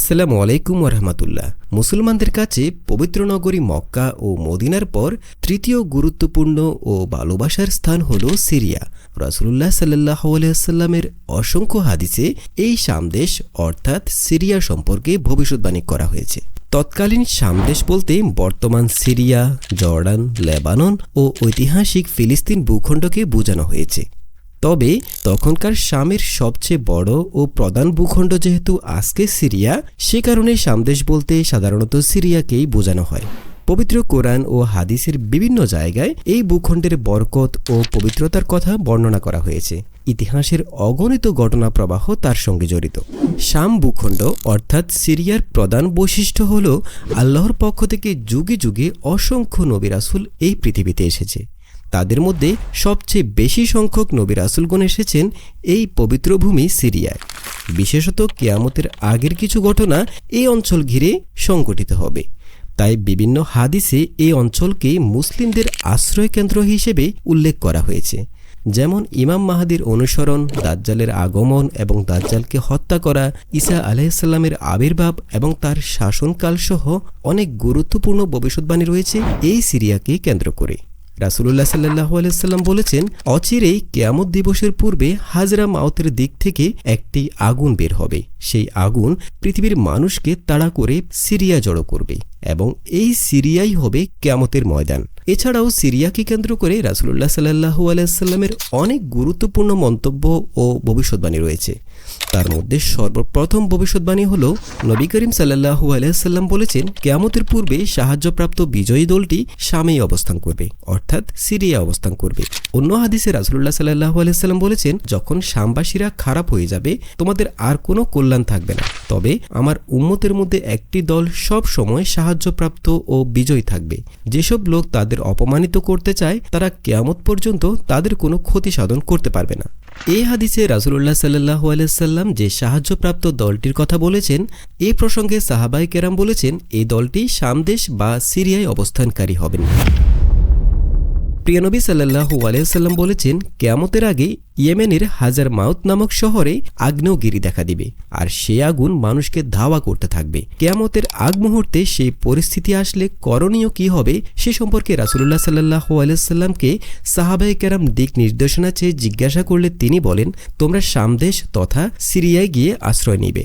আসসালামু আলাইকুম রহমতুল্লাহ মুসলমানদের কাছে পবিত্র নগরী মক্কা ও মদিনার পর তৃতীয় গুরুত্বপূর্ণ ও ভালোবাসার স্থান হল সিরিয়া। রাসুল্লাহ সাল্লাহ আলাইসাল্লামের অসংখ্য হাদিসে এই সামদেশ অর্থাৎ সিরিয়া সম্পর্কে ভবিষ্যৎবাণী করা হয়েছে। তৎকালীন সামদেশ বলতে বর্তমান সিরিয়া, জর্ডান, লেবানন ও ঐতিহাসিক ফিলিস্তিন ভূখণ্ডকে বোঝানো হয়েছে। তবে তখনকার শামের সবচেয়ে বড় ও প্রধান ভূখণ্ড যেহেতু আজকে সিরিয়া, সে কারণে সামদেশ বলতে সাধারণত সিরিয়াকেই বোঝানো হয়। পবিত্র কোরআন ও হাদিসের বিভিন্ন জায়গায় এই ভূখণ্ডের বরকত ও পবিত্রতার কথা বর্ণনা করা হয়েছে। ইতিহাসের অগণিত ঘটনা প্রবাহ তার সঙ্গে জড়িত। শাম ভূখণ্ড, অর্থাৎ সিরিয়ার প্রধান বৈশিষ্ট্য হল আল্লাহর পক্ষ থেকে যুগে যুগে অসংখ্য নবী রাসুল এই পৃথিবীতে এসেছে। তাদের মধ্যে সবচেয়ে বেশি সংখ্যক নবী রাসুলগণ এসেছেন এই পবিত্র ভূমি সিরিয়ায়। বিশেষত কেয়ামতের আগের কিছু ঘটনা এই অঞ্চল ঘিরে সংগঠিত হবে। তাই বিভিন্ন হাদিসে এই অঞ্চলকে মুসলিমদের আশ্রয় কেন্দ্র হিসেবে উল্লেখ করা হয়েছে। যেমন ইমাম মাহাদির অনুসরণ, দাজ্জালের আগমন এবং দাজ্জালকে হত্যা করা, ঈসা আলাইসাল্লামের আবির্ভাব এবং তার শাসনকাল সহ অনেক গুরুত্বপূর্ণ ভবিষ্যৎবাণী রয়েছে এই সিরিয়াকে কেন্দ্র করে। রাসুলুল্লাহ সাল্লাহ আলাইসাল্লাম বলেছেন, অচিরেই কেয়ামত দিবসের পূর্বে হাজরা মাউতের দিক থেকে একটি আগুন বের হবে। সেই আগুন পৃথিবীর মানুষকে তাড়া করে সিরিয়া জড়ো করবে এবং এই সিরিয়াই হবে কেয়ামতের ময়দান। এছাড়াও সিরিয়াকে কেন্দ্র করে রাসুলুল্লাহ সাল্লাহু আলাইসাল্লামের অনেক গুরুত্বপূর্ণ মন্তব্য ও ভবিষ্যৎবাণী রয়েছে। তার মধ্যে সর্বপ্রথম ভবিষ্যৎবাণী হল নবী করিম সাল্লাহু আলাইসাল্লাম বলেছেন, কেয়ামতের পূর্বে সাহায্যপ্রাপ্ত বিজয়ী দলটি শামেই অবস্থান করবে, অর্থাৎ সিরিয়া অবস্থান করবে। অন্য হাদিসে রাসুল্লাহ সাল্লাহু আলাইসাল্লাম বলেছেন, যখন শামবাসীরা খারাপ হয়ে যাবে, তোমাদের আর কোনো কল্যাণ থাকবে না। তবে আমার উম্মতের মধ্যে একটি দল সব সময় সাহায্যপ্রাপ্ত ও বিজয়ী থাকবে। যেসব লোক তাদের অপমানিত করতে চায়, তারা কেয়ামত পর্যন্ত তাদের কোনো ক্ষতি সাধন করতে পারবে না। এই হাদিসে রাসুল্লাহ সাল্লাহ আলাইসাল্লাম যে সাহায্যপ্রাপ্ত দলটির কথা বলেছেন। এ প্রসঙ্গে সাহাবাই কেরাম বলেছেন এই দলটি সামদেশ বা সিরিয়ায় অবস্থানকারী হবেন। প্রিয়নবী সাল্লাহু আলাইসাল্লাম বলেছেন, কেয়ামতের আগে ইয়েমেনের হাজার মাউত নামক শহরে আগ্নেয়গিরি দেখা দিবে, আর সে আগুন মানুষকে ধাওয়া করতে থাকবে। কেয়ামতের আগ মুহূর্তে সেই পরিস্থিতি আসলে করণীয় কি হবে, সে সম্পর্কে রাসুল্লাহ সাল্লাহ আলাইসাল্লামকে সাহাবাই কেরাম দিক নির্দেশনা চেয়ে জিজ্ঞাসা করলে তিনি বলেন, তোমরা সামদেশ তথা সিরিয়ায় গিয়ে আশ্রয় নিবে।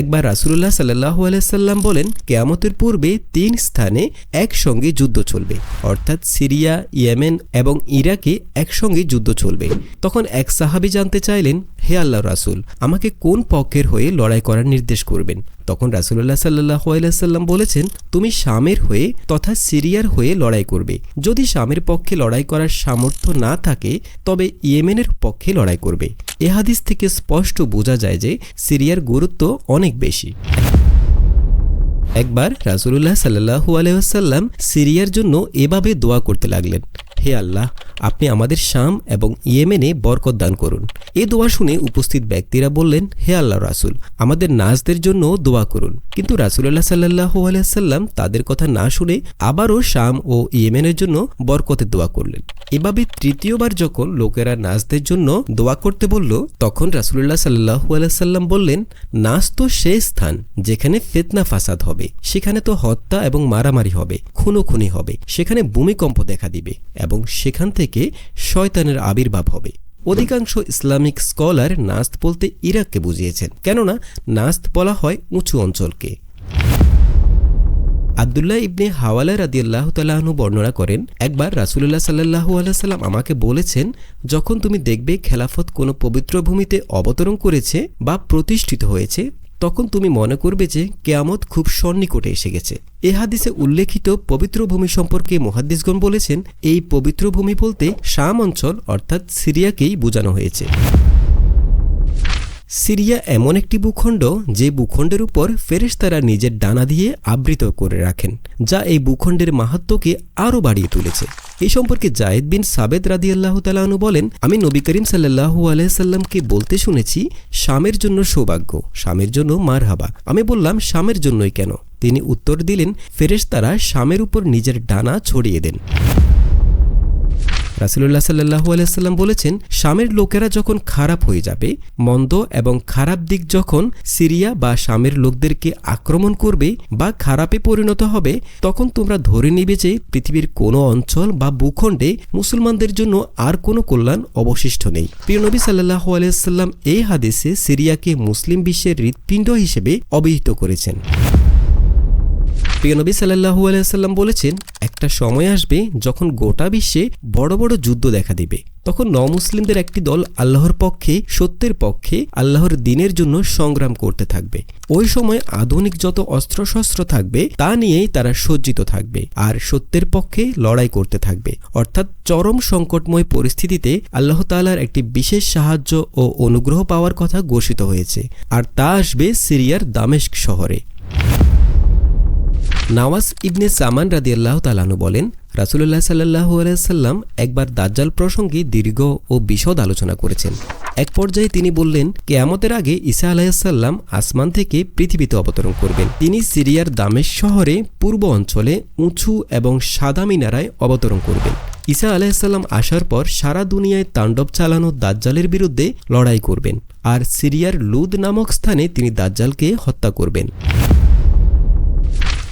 একবার রাসুল্লাহ সাল্লাহ আলাইসাল্লাম বলেন, কেয়ামতের পূর্বে তিন স্থানে একসঙ্গে যুদ্ধ চলবে। অর্থাৎ সিরিয়া, ইয়েমেন এবং ইরাকে একসঙ্গে যুদ্ধ চলবে। তখন এক সাহাবি জানতে চাইলেন, হে আল্লাহ রাসুল, আমাকে কোন পক্ষের হয়ে লড়াই করার নির্দেশ করবেন? তখন রাসুল্লাহ সাল্লাহ আলাইসাল্লাম বলেছেন, তুমি শামের হয়ে তথা সিরিয়ার হয়ে লড়াই করবে। যদি শামের পক্ষে লড়াই করার সামর্থ্য না থাকে, তবে ইয়েমেনের পক্ষে লড়াই করবে। এ হাদিস থেকে স্পষ্ট বোঝা যায় যে সিরিয়ার গুরুত্ব অনেক বেশি। একবার রাসুলুল্লাহ সাল্লাহু আলহাম সিরিয়ার জন্য এভাবে দোয়া করতে লাগলেন। হে আল্লাহ, আপনি আমাদের শাম এবং ইয়েমেনে বরকত দান করুন। এ দোয়া শুনে উপস্থিত ব্যক্তিরা বললেন, হে আল্লাহ রাসুল, আমাদের নাচদের জন্য দোয়া করুন। কিন্তু রাসুল্লাহ সাল্লাহ আলাইসাল্লাম তাদের কথা না শুনে আবারও শাম ও ইয়েমেনের জন্য বরকতের দোয়া করলেন। এভাবে তৃতীয়বার যখন লোকেরা নাচদের জন্য দোয়া করতে বলল, তখন রাসুল্লাহ সাল্লাহু আলাইসাল্লাম বললেন নাচ তো সে স্থান যেখানে ফেতনা ফাসাদ হবে, সেখানে তো হত্যা এবং মারামারি হবে, খুনোখুনি হবে, সেখানে ভূমিকম্প দেখা দিবে এবং সেখান থেকে শয়তানের আবির্ভাব হবে। অধিকাংশ ইসলামিক স্কলার নাস্ত বলতে ইরাককে বুঝিয়েছেন, কেননা নাস্ত বলা হয় উঁচু অঞ্চলকে। আবদুল্লাহ ইবনে হাওয়ালা রাদিয়াল্লাহ তালাহনু বর্ণনা করেন, একবার রাসুলুল্লাহ সাল্লাহু আলাইসাল্লাম আমাকে বলেছেন, যখন তুমি দেখবে খেলাফত কোনো পবিত্র ভূমিতে অবতরণ করেছে বা প্রতিষ্ঠিত হয়েছে তখন তুমি মনে করবে যে কেয়ামত খুব সন্নিকটে এসে গেছে। এ হাদিসে উল্লেখিত পবিত্র ভূমি সম্পর্কে মহাদ্দিসগণ বলেছেন, এই পবিত্র ভূমি বলতে শাম অঞ্চল, অর্থাৎ সিরিয়াকেই বোঝানো হয়েছে। সিরিয়া এমন একটি ভূখণ্ড যে ভূখণ্ডের উপর ফেরেশতারা নিজের ডানা দিয়ে আবৃত করে রাখেন, যা এই ভূখণ্ডের মাহাত্মকে আরও বাড়িয়ে তুলেছে। এই সম্পর্কে জায়েদ বিন সাবেদ রাদি আল্লাহ তালাহনু বলেন, আমি নবী করিম সাল্লাহু আলাইসাল্লামকে বলতে শুনেছি, শামের জন্য সৌভাগ্য, শামের জন্য মার হাবা আমি বললাম, শামের জন্যই কেন? তিনি উত্তর দিলেন, ফেরেশতারা শামের উপর নিজের ডানা ছড়িয়ে দেন। রাসুলুল্লাহ সাল্লাহু আলাইসাল্লাম বলেছেন শামের লোকেরা যখন খারাপ হয়ে যাবে, মন্দ এবং খারাপ দিক যখন সিরিয়া বা শামের লোকদেরকে আক্রমণ করবে বা খারাপে পরিণত হবে, তখন তোমরা ধরে নিবে যে পৃথিবীর কোনো অঞ্চল বা ভূখণ্ডে মুসলমানদের জন্য আর কোনো কল্যাণ অবশিষ্ট নেই। প্রিয়নবী সাল্লাহ আলাইসাল্লাম এই হাদিসে সিরিয়াকে মুসলিম বিশ্বের হৃৎপিণ্ড হিসেবে অভিহিত করেছেন। প্রিয় নবী সাল্লাহু আলাইসাল্লাম বলেছেন, একটা সময় আসবে যখন গোটা বিশ্বে বড় বড় যুদ্ধ দেখা দিবে। তখন ন মুসলিমদের একটি দল আল্লাহর পক্ষে, সত্যের পক্ষে, আল্লাহর দিনের জন্য সংগ্রাম করতে থাকবে। ওই সময় আধুনিক যত অস্ত্রশস্ত্র থাকবে, তা নিয়েই তারা সজ্জিত থাকবে আর সত্যের পক্ষে লড়াই করতে থাকবে। অর্থাৎ চরম সংকটময় পরিস্থিতিতে আল্লাহ তালার একটি বিশেষ সাহায্য ও অনুগ্রহ পাওয়ার কথা ঘোষিত হয়েছে। আর তা আসবে সিরিয়ার দামেস্ক শহরে। নওয়াজ ইবনে সামান রাদি আল্লাহ তালানু বলেন রাসুল্লাহ সাল্লাহু আলাইসাল্লাম একবার দাজ্জাল প্রসঙ্গে দীর্ঘ ও বিশদ আলোচনা করেছেন। এক পর্যায়ে তিনি বললেন, কেয়ামতের আগে ঈসা আলাহিসাল্লাম আসমান থেকে পৃথিবীতে অবতরণ করবেন। তিনি সিরিয়ার দামেশ শহরে পূর্ব অঞ্চলে উঁচু এবং সাদা মিনারায় অবতরণ করবেন। ঈসা আলাহিসাল্লাম আসার পর সারা দুনিয়ায় তাণ্ডব চালানো দাজ্জালের বিরুদ্ধে লড়াই করবেন। আর সিরিয়ার লুদ নামক স্থানে তিনি দাজ্জালকে হত্যা করবেন।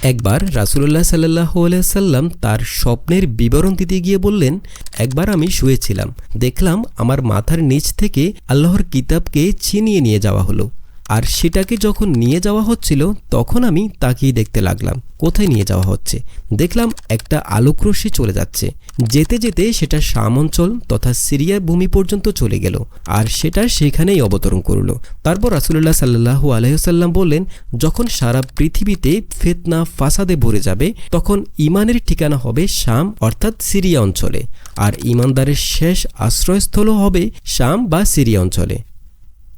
একবার রাসুল্লাহ সাল্লাহ সাল্লাম তার স্বপ্নের বিবরণ দিতে গিয়ে বললেন, একবার আমি শুয়েছিলাম। দেখলাম আমার মাথার নিচ থেকে আল্লাহর কিতাবকে ছিনিয়ে নিয়ে যাওয়া হলো। আর সেটাকে যখন নিয়ে যাওয়া হচ্ছিল, তখন আমি তাকিয়ে দেখতে লাগলাম। কোথায় নিয়ে যাওয়া হচ্ছে? দেখলাম একটা আলোকরশ্মি চলে যাচ্ছে। যেতে যেতে সেটা শাম অঞ্চল তথা সিরিয়ার ভূমি পর্যন্ত চলে গেল আর সেটা সেখানেই অবতরণ করল। তারপর রাসুল্লাহ সাল্লাহু আলহ্লাম বললেন, যখন সারা পৃথিবীতে ফেতনা ফাসাদে ভরে যাবে, তখন ইমানের ঠিকানা হবে শাম অর্থাৎ সিরিয়া অঞ্চলে। আর ইমানদারের শেষ আশ্রয়স্থলও হবে শাম বা সিরিয়া অঞ্চলে।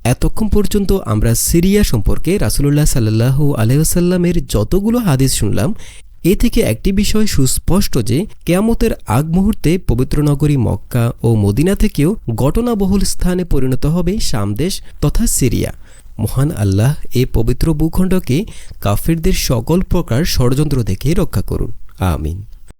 এতক্ষণ পর্যন্ত আমরা সিরিয়া সম্পর্কে রাসুলুল্লাহ সাল্লাহু আলহ্লামের যতগুলো হাদিস শুনলাম, এ থেকে একটি বিষয় সুস্পষ্ট যে, কেয়ামতের আগ মুহূর্তে পবিত্র নগরী মক্কা ও মদিনা থেকেও ঘটনাবহুল স্থানে পরিণত হবে সামদেশ তথা সিরিয়া। মহান আল্লাহ এ পবিত্র ভূখণ্ডকে কাফিরদের সকল প্রকার ষড়যন্ত্র থেকে রক্ষা করুন। আমিন।